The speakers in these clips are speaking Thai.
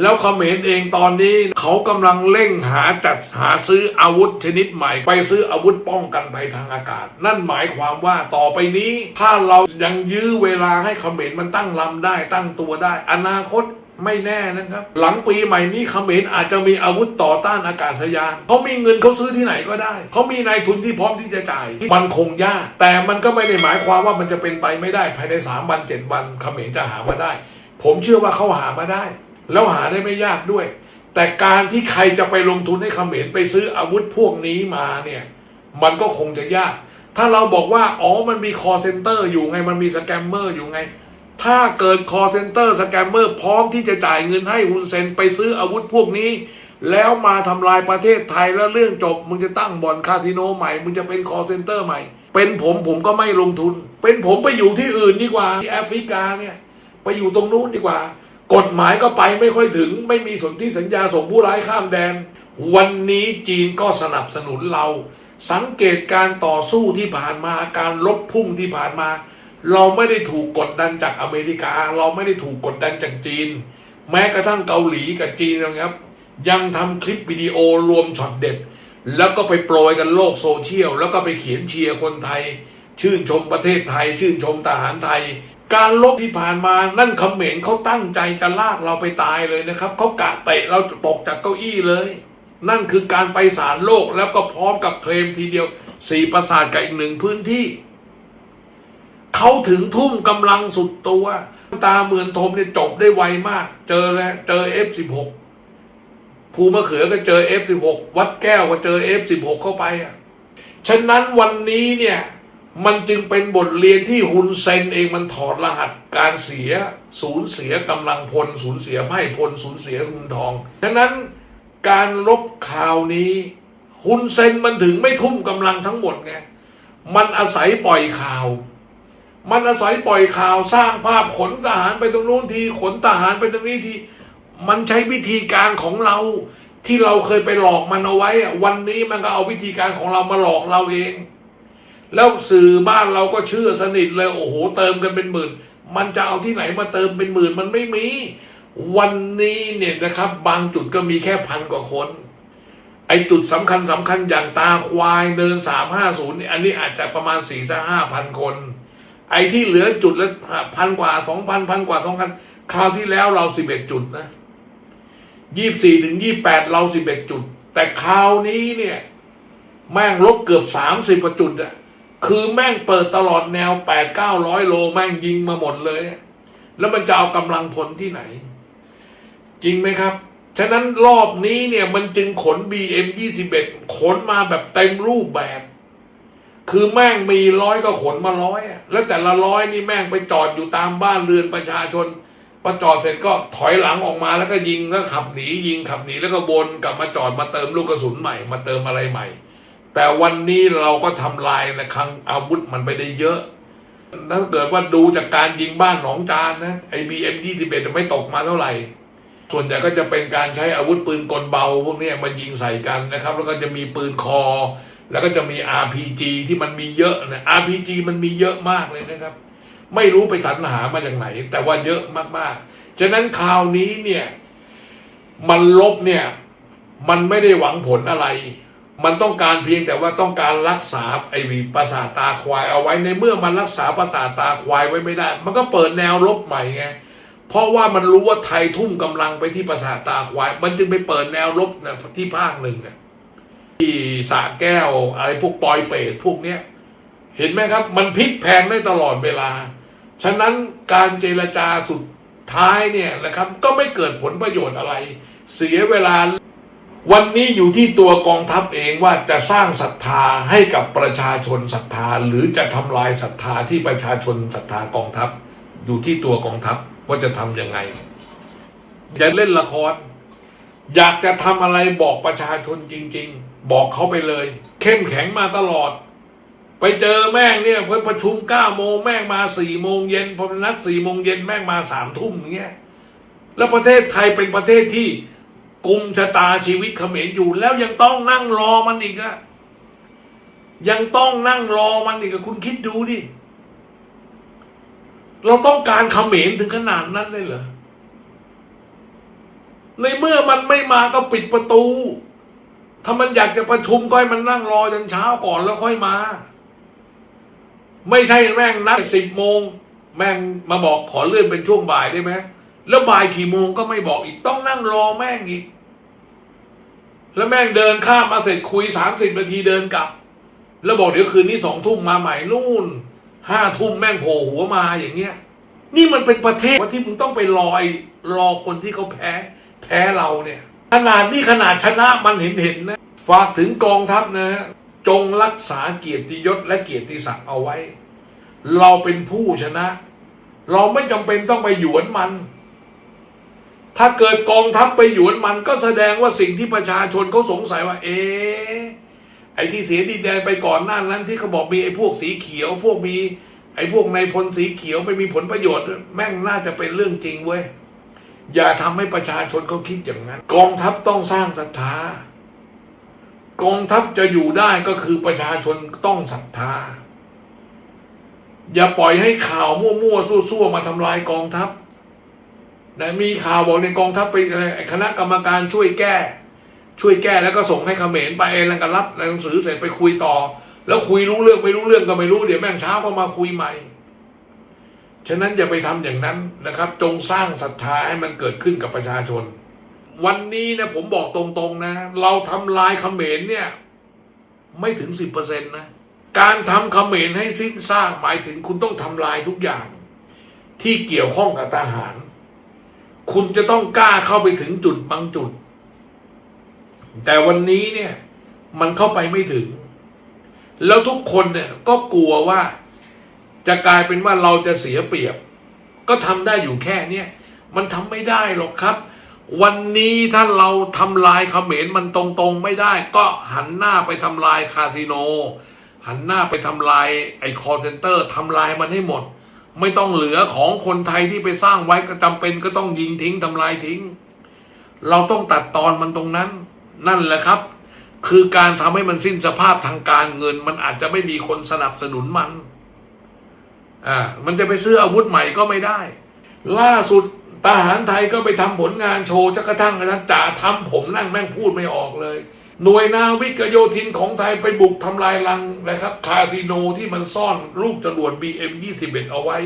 แล้วเขมรเองตอนนี้เขากำลังเร่งหาจัดหาซื้ออาวุธชนิดใหม่ ไปซื้ออาวุธป้องกันภัยทางอากาศ นั่นหมายความว่าต่อไปนี้ ถ้าเรายังยื้อเวลาให้เขมรมันตั้งลำได้ตั้งตัวได้ อนาคตไม่แน่นะครับ หลังปีใหม่นี้เขมรอาจจะมีอาวุธต่อต้านอากาศยานเขามีเงินเขาซื้อที่ไหนก็ได้ เขามีนายทุนที่พร้อมที่จะจ่าย มันคงยาก แต่มันก็ไม่ได้หมายความว่ามันจะเป็นไปไม่ได้ภายในสามวันเจ็ดวันเขมรจะหามาได้ ผมเชื่อว่าเขาหามาได้ แล้วหาได้ไม่ยากด้วย แต่การที่ใครจะไปลงทุนให้เขมรไปซื้ออาวุธพวกนี้มาเนี่ย มันก็คงจะยาก ถ้าเราบอกว่า อ๋อมันมีคอเซนเตอร์อยู่ไง มันมีสแกมเมอร์อยู่ไง ถ้าเกิดคอเซนเตอร์สแกมเมอร์พร้อมที่จะจ่ายเงินให้ฮุนเซนไปซื้ออาวุธพวกนี้ แล้วมาทำลายประเทศไทยแล้วเรื่องจบ มึงจะตั้งบ่อนคาสิโนใหม่ มึงจะเป็นคอเซนเตอร์ใหม่ เป็นผมผมก็ไม่ลงทุน เป็นผมไปอยู่ที่อื่นดีกว่าที่แอฟริกาเนี่ย ไปอยู่ตรงนู้นดีกว่า กฎหมายก็ไปไม่ค่อยถึง ไม่มีสนธิสัญญาส่งผู้ร้ายข้ามแดน วันนี้จีนก็สนับสนุนเรา สังเกตการต่อสู้ที่ผ่านมาการลบพุ่งที่ผ่านมา เราไม่ได้ถูกกดดันจากอเมริกา เราไม่ได้ถูกกดดันจากจีน แม้กระทั่งเกาหลีกับจีนนะครับ ยังทำคลิปวิดีโอรวมช็อตเด็ด แล้วก็ไปโปรยกันโลกโซเชียลแล้วก็ไปเขียนเชียร์คนไทย ชื่นชมประเทศไทย ชื่นชมทหารไทย การลบที่ผ่านมานั่นเขมรเขาตั้งใจจะลากเราไปตายเลยนะครับเขากะเตะเราตกจากเก้าอี้เลย นั่นคือการไปศาลโลกแล้วก็พร้อมกับเคลมทีเดียวสี่ประสาทกับอีกหนึ่งพื้นที่เขาถึงทุ่มกำลังสุดตัว ตาเหมือนทมเนี่ยจบได้ไวมาก เจอแล้วเจอ F16 ภูมะเขือก็เจอ F16 วัดแก้วก็เจอ F16 เข้าไปอะฉะนั้นวันนี้เนี่ย มันจึงเป็นบทเรียนที่ฮุนเซนเองมันถอดรหัสการเสีย สูญเสียกำลังพล สูญเสียไพ่พล สูญเสียเงินทองฉะนั้นการลบข่าวนี้ฮุนเซนมันถึงไม่ทุ่มกำลังทั้งหมดไงมันอาศัยปล่อยข่าว มันอาศัยปล่อยข่าวสร้างภาพขนทหารไปตรงนู้นทีขนทหารไปตรงนี้ทีมันใช้วิธีการของเราที่เราเคยไปหลอกมันเอาไว้อะวันนี้มันก็เอาวิธีการของเรามาหลอกเราเอง แล้วสื่อบ้านเราก็เชื่อสนิทเลยโอ้โหเติมกันเป็นหมื่น มันจะเอาที่ไหนมาเติมเป็นหมื่นมันไม่มี วันนี้เนี่ยนะครับ บางจุดก็มีแค่พันกว่าคน ไอจุดสำคัญสำคัญอย่างตาควายเนินสามห้าศูนย์อันนี้อาจจะประมาณสี่สห้าพันคน ไอ้ที่เหลือจุดละพันกว่าสองพันพันกว่าสองพันคราวที่แล้วเราสิบเอ็ดจุดนะยี่สี่ถึงยี่แปดเราสิบเอ็ดจุด แต่คราวนี้เนี่ย แม่งลบเกือบสามสิบกว่าจุดอะ คือแม่งเปิดตลอดแนวแปดเก้าร้อยโลแม่งยิงมาหมดเลย แล้วมันจะเอากำลังพลที่ไหน จริงไหมครับ ฉะนั้นรอบนี้เนี่ยมันจึงขน BM 21ขนมาแบบเต็มรูปแบบ คือแม่งมีร้อยก็ขนมาร้อยแล้วแต่ละร้อยนี่แม่งไปจอดอยู่ตามบ้านเรือนประชาชนพอจอดเสร็จก็ถอยหลังออกมาแล้วก็ยิงแล้วขับหนียิงขับหนีแล้วก็วนกลับมาจอดมาเติมลูกกระสุนใหม่ มาเติมอะไรใหม่ แต่วันนี้เราก็ทำลายนะคลังอาวุธมันไปได้เยอะ ถ้าเกิดว่าดูจากการยิงบ้านหนองจานนะไอบีเอ็มยี่สิบเอ็ดไม่ตกมาเท่าไหร่ ส่วนใหญ่ก็จะเป็นการใช้อาวุธปืนกลเบาพวกนี้มายิงใส่กันนะครับ แล้วก็จะมีปืนคอ แล้วก็จะมี RPG ที่มันมีเยอะนะ RPG มันมีเยอะมากเลยนะครับ ไม่รู้ไปสรรหามาจากไหน แต่ว่าเยอะมากๆ ฉะนั้นคราวนี้เนี่ย มันลบเนี่ย มันไม่ได้หวังผลอะไร มันต้องการเพียงแต่ว่าต้องการรักษาไอ้วีประสาตาควายเอาไว้ในเมื่อมันรักษาประสาตาควายไว้ไม่ได้ มันก็เปิดแนวลบใหม่ไงเพราะว่ามันรู้ว่าไทยทุ่มกำลังไปที่ประสาตาควาย มันจึงไปเปิดแนวลบนะที่ภาคหนึ่งนะที่สระแก้วอะไรพวกปอยเปรตพวกเนี้ยเห็นไหมครับ มันพลิกแพงได้ตลอดเวลา ฉะนั้นการเจรจาสุดท้ายเนี่ยนะครับ ก็ไม่เกิดผลประโยชน์อะไร เสียเวลา วันนี้อยู่ที่ตัวกองทัพเองว่าจะสร้างศรัทธาให้กับประชาชนศรัทธา หรือจะทำลายศรัทธาที่ประชาชนศรัทธากองทัพ อยู่ที่ตัวกองทัพว่าจะทำยังไง อย่าเล่นละคร อยากจะทำอะไรบอกประชาชนจริง ๆ บอกเขาไปเลย เข้มแข็งมาตลอด ไปเจอแม่งเนี่ยเพิ่อประชุมเก้าโมงแม่งมาสี่โมงเย็นพอนัดสี่โมงเย็นแม่งมาสามทุ่มอย่างเงี้ยแล้วประเทศไทยเป็นประเทศที่ กุมชะตาชีวิตเขมรอยู่ แล้วยังต้องนั่งรอมันอีกอะยังต้องนั่งรอมันอีกอะคุณคิดดูดิเราต้องการเขมรถึงขนาดนั้นเลยเหรอในเมื่อมันไม่มาก็ปิดประตู ถ้ามันอยากจะประชุมก็ให้มันนั่งรอจนเช้าก่อนแล้วค่อยมา ไม่ใช่แม่งนัดสิบโมง แม่งมาบอกขอเลื่อนเป็นช่วงบ่ายได้ไหม แล้วบ่ายกี่โมงก็ไม่บอกอีกต้องนั่งรอแม่งอีก แล้วแม่งเดินข้ามมาเสร็จคุยสามสิบนาทีเดินกลับ แล้วบอกเดี๋ยวคืนนี้สองทุ่มมาใหม่นู่นห้าทุ่มแม่งโผล่หัวมาอย่างเงี้ย นี่มันเป็นประเทศว่าที่มึงต้องไปรอไอรอคนที่เขาแพ้ แพ้เราเนี่ย ขนาดนี่ขนาดชนะมันเห็นเห็นนะ ฝากถึงกองทัพนะฮะจงรักษาเกียรติยศและเกียรติศักดิ์เอาไว้ เราเป็นผู้ชนะ เราไม่จำเป็นต้องไปหยวนมัน ถ้าเกิดกองทัพไปหยวนมันก็แสดงว่าสิ่งที่ประชาชนเขาสงสัยว่า เอ๊ไอ้ที่เสียดินแดนไปก่อนหน้านั้นที่เขาบอกมีไอ้พวกสีเขียว พวกมีไอ้พวกนายพลสีเขียวไม่มีผลประโยชน์ แม่งน่าจะเป็นเรื่องจริงเว้ยอย่าทำให้ประชาชนเขาคิดอย่างนั้น กองทัพต้องสร้างศรัทธากองทัพจะอยู่ได้ก็คือประชาชนต้องศรัทธา อย่าปล่อยให้ข่าวมั่วๆซั่วๆมาทำลายกองทัพ นะมีข่าวบอกในกองทัพไปอะไรคณะกรรมการช่วยแก้ ช่วยแก้แล้วก็ส่งให้เขมรไปแล้วก็รับหนังสือเสร็จไปคุยต่อ แล้วคุยรู้เรื่องไม่รู้เรื่องก็ไม่รู้เดี๋ยวแม่งเช้าก็มาคุยใหม่ฉะนั้นอย่าไปทำอย่างนั้นนะครับ จงสร้างศรัทธาให้มันเกิดขึ้นกับประชาชน วันนี้นะผมบอกตรงๆนะ เราทำลายเขมรเนี่ย ไม่ถึงสิบเปอร์เซ็นต์นะการทำเขมรให้สิ้นซากหมายถึงคุณต้องทำลายทุกอย่าง ที่เกี่ยวข้องกับทหาร คุณจะต้องกล้าเข้าไปถึงจุดบางจุด แต่วันนี้เนี่ยมันเข้าไปไม่ถึง แล้วทุกคนเนี่ยก็กลัวว่า จะกลายเป็นว่าเราจะเสียเปรียบ ก็ทำได้อยู่แค่เนี้ยมันทำไม่ได้หรอกครับ วันนี้ถ้าเราทำลายเขมรมันตรงๆไม่ได้ ก็หันหน้าไปทำลายคาสิโน หันหน้าไปทำลายไอ้คอร์เซนเตอร์ทำลายมันให้หมด ไม่ต้องเหลือของคนไทยที่ไปสร้างไว้ก็จำเป็นก็ต้องยิงทิ้งทำลายทิ้ง เราต้องตัดตอนมันตรงนั้น นั่นแหละครับ คือการทำให้มันสิ้นสภาพทางการเงิน มันอาจจะไม่มีคนสนับสนุนมันอ่ามันจะไปซื้ออาวุธใหม่ก็ไม่ได้ ล่าสุดทหารไทยก็ไปทำผลงานโชว์จะกระทั่งนะจ่าทำผมนั่งแม่งพูดไม่ออกเลย หน่วยนาวิกโยธินของไทยไปบุกทำลายรังนะครับ คาสิโนที่มันซ่อนลูกจรวด BM 21 เอาไว้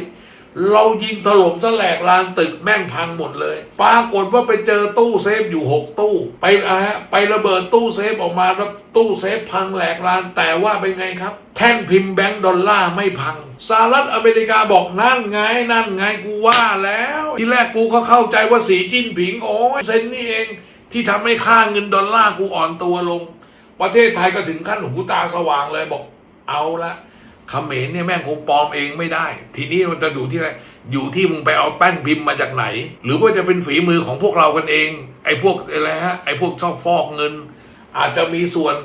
เรายิงถล่มแหลกลานตึกแม่งพังหมดเลย ปรากฏว่าไปเจอตู้เซฟอยู่หกตู้ ไปอะไรฮะ ไประเบิดตู้เซฟออกมาแล้วตู้เซฟพังแหลกลานแต่ว่าเป็นไงครับ แท่นพิมพ์แบงก์ดอลลาร์ไม่พังสหรัฐอเมริกาบอกนั่นไงนั่นไงกูว่าแล้ว ที่แรกกูก็เข้าใจว่าสีจิ้นผิงโอ้ยเซนนี่เอง ที่ทำให้ค่าเงินดอลลาร์กูอ่อนตัวลง ประเทศไทยก็ถึงขั้นหูตาสว่างเลยบอกเอาละเขมรเนี่ยแม่งคงปลอมเองไม่ได้ ทีนี้มันจะดูที่อะไรอยู่ที่มึงไปเอาแป้นพิมพ์มาจากไหน หรือว่าจะเป็นฝีมือของพวกเรากันเอง ไอ้พวกอะไรฮะไอ้พวกชอบฟอกเงิน อาจจะมีส่วน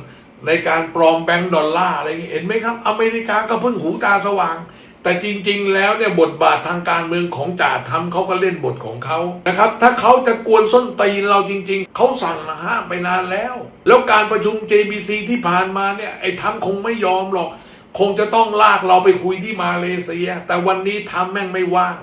ในการปลอมแบงก์ดอลลาร์อะไรอย่างงี้เห็นไหมครับ อเมริกาก็เพิ่งหูตาสว่าง แต่จริง ๆ แล้วเนี่ยบทบาททางการเมืองของจ่าทำเขาก็เล่นบทของเขานะครับ ถ้าเขาจะกวนส้นตีนเราจริง ๆ เขาสั่งห้ามไปนานแล้ว แล้วการประชุม JBC ที่ผ่านมาเนี่ยไอ้ทำคงไม่ยอมหรอก คงจะต้องลากเราไปคุยที่มาเลเซีย แต่วันนี้ทำแม่งไม่ว่าง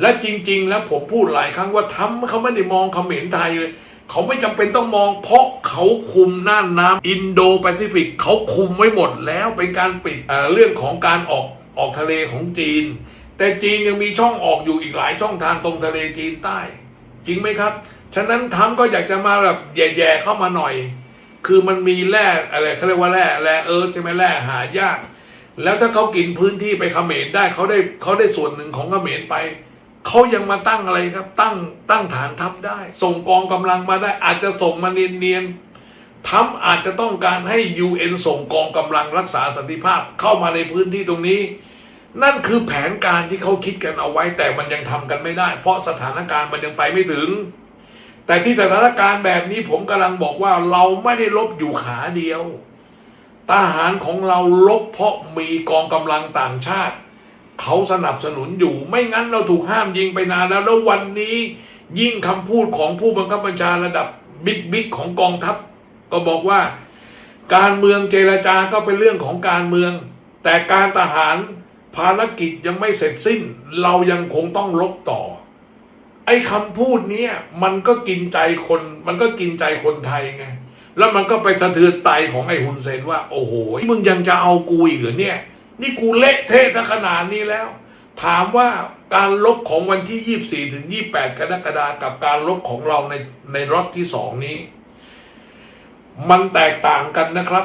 และจริง ๆ แล้วผมพูดหลายครั้งว่าทำเขาไม่ได้มองเขมรไทยเลยเขาไม่จำเป็นต้องมอง เพราะเขาคุมน่านน้ำอินโดแปซิฟิกเขาคุมไว้หมดแล้วเป็นการปิดเอ่อเรื่องของการออก ออกทะเลของจีน แต่จีนยังมีช่องออกอยู่อีกหลายช่องทางตรงทะเลจีนใต้ จริงไหมครับ ฉะนั้นทำก็อยากจะมาแบบแย่ๆเข้ามาหน่อย คือมันมีแร่อะไรเขาเรียกว่าแร่แร่เอิร์ธใช่ไหมแร่หายาก แล้วถ้าเขากินพื้นที่ไปเขมรได้เขาได้เขาได้ส่วนหนึ่งของเขมรไปเขายังมาตั้งอะไรครับ ตั้งตั้งฐานทัพได้ ส่งกองกำลังมาได้ อาจจะส่งมาเนียนๆ ทำอาจจะต้องการให้ UN ส่งกองกำลังรักษาสันติภาพเข้ามาในพื้นที่ตรงนี้ นั่นคือแผนการที่เขาคิดกันเอาไว้ แต่มันยังทำกันไม่ได้ เพราะสถานการณ์มันยังไปไม่ถึง แต่ที่สถานการณ์แบบนี้ผมกำลังบอกว่าเราไม่ได้ลบอยู่ขาเดียวทหารของเราลบเพราะมีกองกำลังต่างชาติ เขาสนับสนุนอยู่ ไม่งั้นเราถูกห้ามยิงไปนานแล้วแล้ววันนี้ยิ่งคำพูดของผู้บังคับบัญชาระดับบิ๊กบิ๊กของกองทัพ ก็บอกว่า การเมืองเจรจาก็เป็นเรื่องของการเมือง แต่การทหารภารกิจยังไม่เสร็จสิ้น เรายังคงต้องลบต่อ ไอ้คำพูดนี้มันก็กินใจคน มันก็กินใจคนไทยไง แล้วมันก็ไปสะเทือนใจของไอ้ฮุนเซนว่า โอ้โห มึงยังจะเอากูอีกเหรอเนี่ย นี่กูเละเทะซะขนาดนี้แล้ว ถามว่าการลบของวันที่ 24 ถึง 28 กรกฎาคมกับการลบของเราในในรอบที่สองนี้ มันแตกต่างกันนะครับ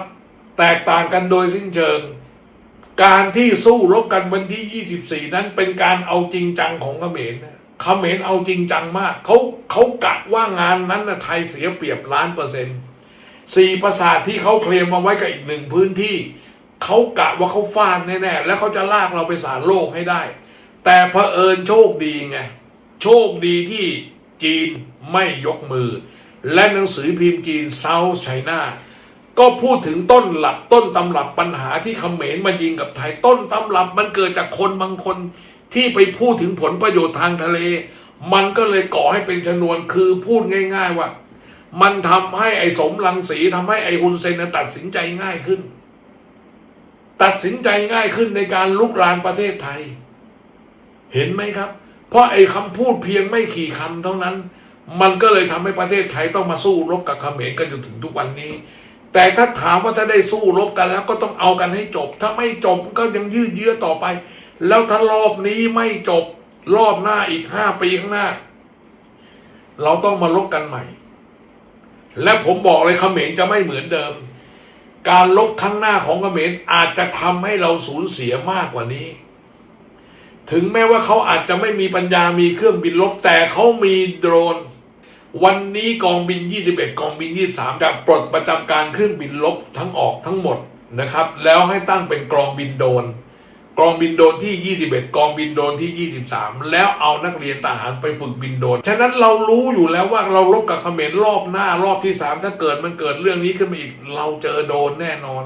แตกต่างกันโดยสิ้นเชิง การที่สู้รบกันวันที่ 24 นั้นเป็นการเอาจริงจังของเขมรเขมรเอาจริงจังมากเขาเขากะว่างานนั้นนะไทยเสียเปรียบล้านเปอร์เซ็นต์สี่ประสาทที่เขาเคลมมาไว้กับอีกหนึ่งพื้นที่เขากะว่าเขาฟาดแน่ๆแล้วเขาจะลากเราไปสารโลกให้ได้ แต่เผอิญโชคดีไง โชคดีที่จีนไม่ยกมือ และหนังสือพิมพ์จีน South China ก็พูดถึงต้นหลักต้นตำรับปัญหาที่เขมรมายิงกับไทยต้นตำรับมันเกิดจากคนบางคนที่ไปพูดถึงผลประโยชน์ทางทะเล มันก็เลยก่อให้เป็นชนวนคือพูดง่าย ๆว่า มันทำให้ไอ้สมรังสีทำให้ไอ้ฮุนเซนตัดสินใจง่ายขึ้น ตัดสินใจง่ายขึ้นในการลุกรานประเทศไทย เห็นไหมครับ เพราะไอ้คำพูดเพียงไม่ขี่คำเท่านั้น มันก็เลยทำให้ประเทศไทยต้องมาสู้รบกับเขมรกันจนถึงทุกวันนี้ แต่ถ้าถามว่าถ้าได้สู้รบกันแล้วก็ต้องเอากันให้จบ ถ้าไม่จบก็ยังยืดเยื้อต่อไป แล้วถ้ารอบนี้ไม่จบรอบหน้าอีกห้าปีข้างหน้า เราต้องมาลบกันใหม่ และผมบอกเลยเขมรจะไม่เหมือนเดิม การลบครั้งหน้าของเขมรอาจจะทำให้เราสูญเสียมากกว่านี้ถึงแม้ว่าเขาอาจจะไม่มีปัญญามีเครื่องบินลบแต่เขามีโดรน วันนี้กองบิน 21 กองบิน 23 จะปลดประจำการเครื่องบินลบทั้งออกทั้งหมดนะครับ แล้วให้ตั้งเป็นกองบินโดน กองบินโดนที่ 21 กองบินโดนที่ 23 แล้วเอานักเรียนทหารไปฝึกบินโดน ฉะนั้นเรารู้อยู่แล้วว่าเราลบกับเขมรรอบหน้ารอบที่ 3 ถ้าเกิดมันเกิดเรื่องนี้ขึ้นมาอีก เราเจอโดนแน่นอน